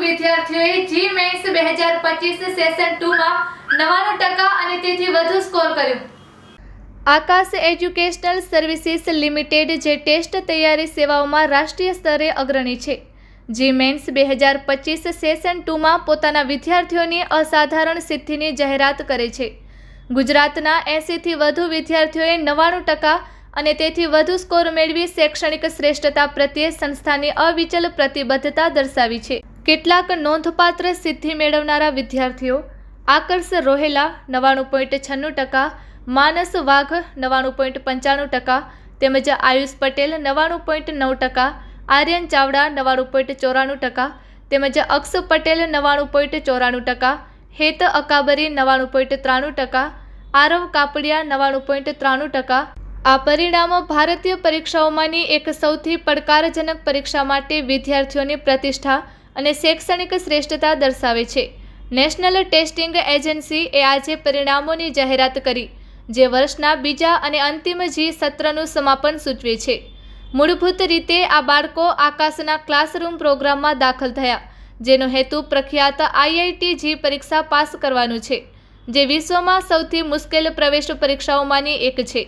વિદ્યાર્થીઓએ જી મેન્સ બે હજાર પચીસ સેશન ટુમાં નવાણું ટકા અને તેથી વધુ સ્કોર કર્યું. આકાશ એજ્યુકેશનલ સર્વિસીસ લિમિટેડ જે ટેસ્ટ તૈયારી સેવાઓમાં રાષ્ટ્રીય સ્તરે અગ્રણી છે. જી મેન્સ બે હજાર પચીસ સેશન ટુમાં પોતાના વિદ્યાર્થીઓની અસાધારણ સિદ્ધિની જાહેરાત કરે છે. ગુજરાતના એંસીથી વધુ વિદ્યાર્થીઓએ નવ્વાણું ટકા અને તેથી વધુ સ્કોર મેળવી શૈક્ષણિક શ્રેષ્ઠતા પ્રત્યે સંસ્થાની અવિચલ પ્રતિબદ્ધતા દર્શાવી છે. કેટલાક નોંધપાત્ર સિદ્ધિ મેળવનારા વિદ્યાર્થીઓ, આકર્ષ રોહેલા નવ્વાણું પોઈન્ટ છન્નું ટકા, માનસ વાઘ નવ્વાણું પોઈન્ટ પંચાણું ટકા, તેમજ આયુષ પટેલ નવ્વાણું પોઈન્ટ નવ ટકા, આર્યન ચાવડા નવ્વાણું પોઈન્ટ ચોરાણું ટકા, તેમજ અક્ષ પટેલ નવ્વાણું પોઈન્ટ ચોરાણું ટકા, હેત અકાબરી નવ્વાણું પોઈન્ટ ત્રાણું ટકા, આરવ કાપડિયા નવ્વાણું પોઈન્ટ ત્રાણું ટકા આ પરિણામો ભારતીય પરીક્ષાઓમાંની એક સૌથી પડકારજનક પરીક્ષા માટે વિદ્યાર્થીઓની પ્રતિષ્ઠા અને શૈક્ષણિક શ્રેષ્ઠતા દર્શાવે છે. નેશનલ ટેસ્ટિંગ એજન્સી એ આજે પરિણામોની જાહેરાત કરી, જે વર્ષના બીજા અને અંતિમ જી સત્રનું સમાપન સૂચવે છે. મૂળભૂત રીતે આ બાળકો આકાશના ક્લાસરૂમ પ્રોગ્રામમાં દાખલ થયા, જેનો હેતુ પ્રખ્યાત આઈઆઈટી જી પરીક્ષા પાસ કરવાનું છે, જે વિશ્વમાં સૌથી મુશ્કેલ પ્રવેશ પરીક્ષાઓમાંની એક છે.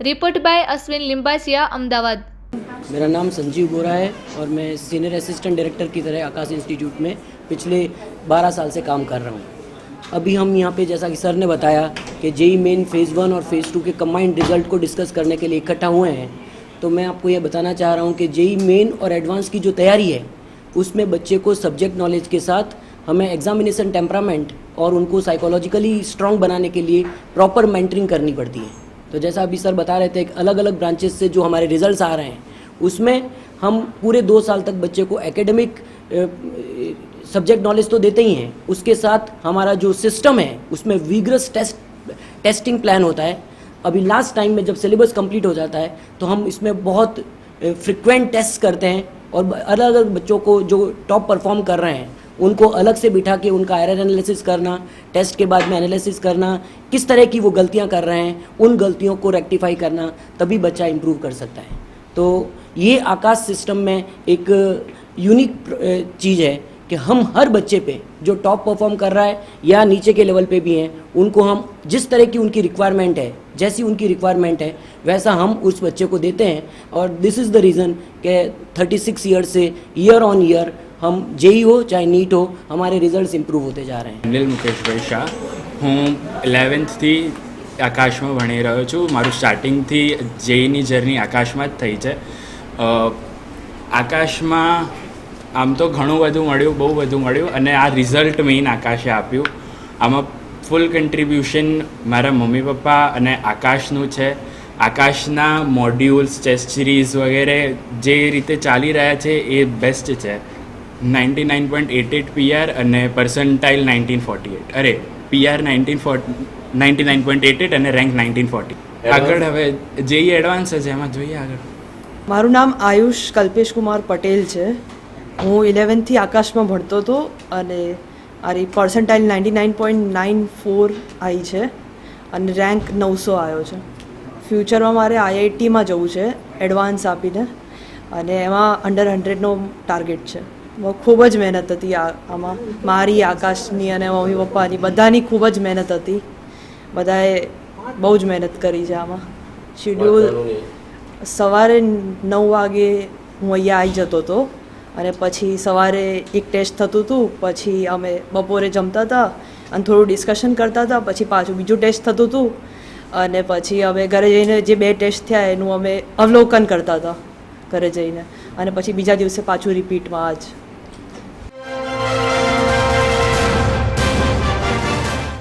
रिपोर्ट बाय अश्विन लिम्बासिया अहमदाबाद मेरा नाम संजीव गोरा है और मैं सीनियर असिस्टेंट डायरेक्टर की तरह आकाश इंस्टीट्यूट में पिछले 12 साल से काम कर रहा हूँ। अभी हम यहाँ पे जैसा कि सर ने बताया कि जेई मेन फ़ेज़ वन और फ़ेज़ टू के कम्बाइंड रिज़ल्ट को डिस्कस करने के लिए इकट्ठा हुए हैं तो मैं आपको ये बताना चाह रहा हूँ कि जेई मेन और एडवांस की जो तैयारी है, उसमें बच्चे को सब्जेक्ट नॉलेज के साथ हमें एग्जामिनेशन टेम्परामेंट और उनको साइकोलॉजिकली स्ट्रांग बनाने के लिए प्रॉपर मेंटरिंग करनी पड़ती है। तो जैसा अभी सर बता रहे थे अलग अलग ब्रांचेस से जो हमारे रिजल्ट्स आ रहे हैं, उसमें हम पूरे दो साल तक बच्चे को एकेडमिक सब्जेक्ट नॉलेज तो देते ही हैं। उसके साथ हमारा जो सिस्टम है, उसमें वीग्रस टेस्ट टेस्टिंग प्लान होता है। अभी लास्ट टाइम में जब सिलेबस कंप्लीट हो जाता है तो हम इसमें बहुत फ्रिक्वेंट टेस्ट करते हैं और अलग अलग बच्चों को जो टॉप परफॉर्म कर रहे हैं उनको अलग से बिठा के उनका एरर एनालिसिस करना टेस्ट के बाद में एनालिसिस करना, किस तरह की वो गलतियाँ कर रहे हैं, उन गलतियों को रेक्टिफाई करना, तभी बच्चा इम्प्रूव कर सकता है। तो ये आकाश सिस्टम में एक यूनिक चीज़ है कि हम हर बच्चे पे जो टॉप परफॉर्म कर रहा है या नीचे के लेवल पे भी हैं, उनको हम जिस तरह की उनकी रिक्वायरमेंट है, जैसी उनकी रिक्वायरमेंट है, वैसा हम उस बच्चे को देते हैं। और दिस इज़ द रीज़न कि 36 ईयर से ईयर ऑन ईयर हम जेई हो चाहे नीट हो हमारे रिजल्ट्स इम्प्रूव होते जा रहे हैं અનિલ મુકેશભાઈ શાહ હું ઇલેવન્થથી આકાશમાં ભણી રહ્યો છું મારું સ્ટાર્ટિંગથી જેઈની જર્ની આકાશમાં જ થઈ છે અ, આકાશમાં આમ તો ઘણું બધું મળ્યું બહુ બધું મળ્યું અને આ રિઝલ્ટ મેઇન આકાશે આપ્યું આમાં ફૂલ કન્ટ્રીબ્યુશન મારા મમ્મી પપ્પા અને આકાશનું છે આકાશના મોડ્યુલ્સ ટેસ્ટ સિરીઝ વગેરે જે રીતે ચાલી રહ્યા છે એ બેસ્ટ છે Ninety nine point eight eight PR અને પર્સન્ટાઇલ નાઇન્ટીન ફોર્ટી એટ. અરે PR nineteen ninety nine point eight eight અને રેન્ક નાઇન્ટીન ફોર્ટી. આગળ હવે જેઈ એડવાન્સ છે એમાં જોઈએ આગળ. મારું નામ આયુષ કલ્પેશ કુમાર પટેલ છે. હું ઇલેવન્થથી આકાશમાં ભણતો હતો અને મારી percentile ninety nine point nine four આવી છે અને રેન્ક નવસો આવ્યો છે. ફ્યુચરમાં મારે આઈઆઈટીમાં જવું છે એડવાન્સ આપીને. અને એમાં અંડર હંડ્રેડનો ટાર્ગેટ છે. ખૂબ જ મહેનત હતી આમાં. મારી આકાશની અને મમ્મી પપ્પાની બધાની ખૂબ જ મહેનત હતી. બધાએ બહુ જ મહેનત કરી છે આમાં. શિડ્યુલ સવારે નવ વાગે હું અહીંયા આવી જતો હતો અને પછી સવારે એક ટેસ્ટ થતું હતું પછી અમે બપોરે જમતા હતા અને થોડું ડિસ્કશન કરતા હતા પછી પાછું બીજું ટેસ્ટ થતું હતું અને પછી અમે ઘરે જઈને જે બે ટેસ્ટ થયા એનું અમે અવલોકન કરતા હતા ઘરે જઈને. અને પછી બીજા દિવસે પાછું રિપીટમાં જ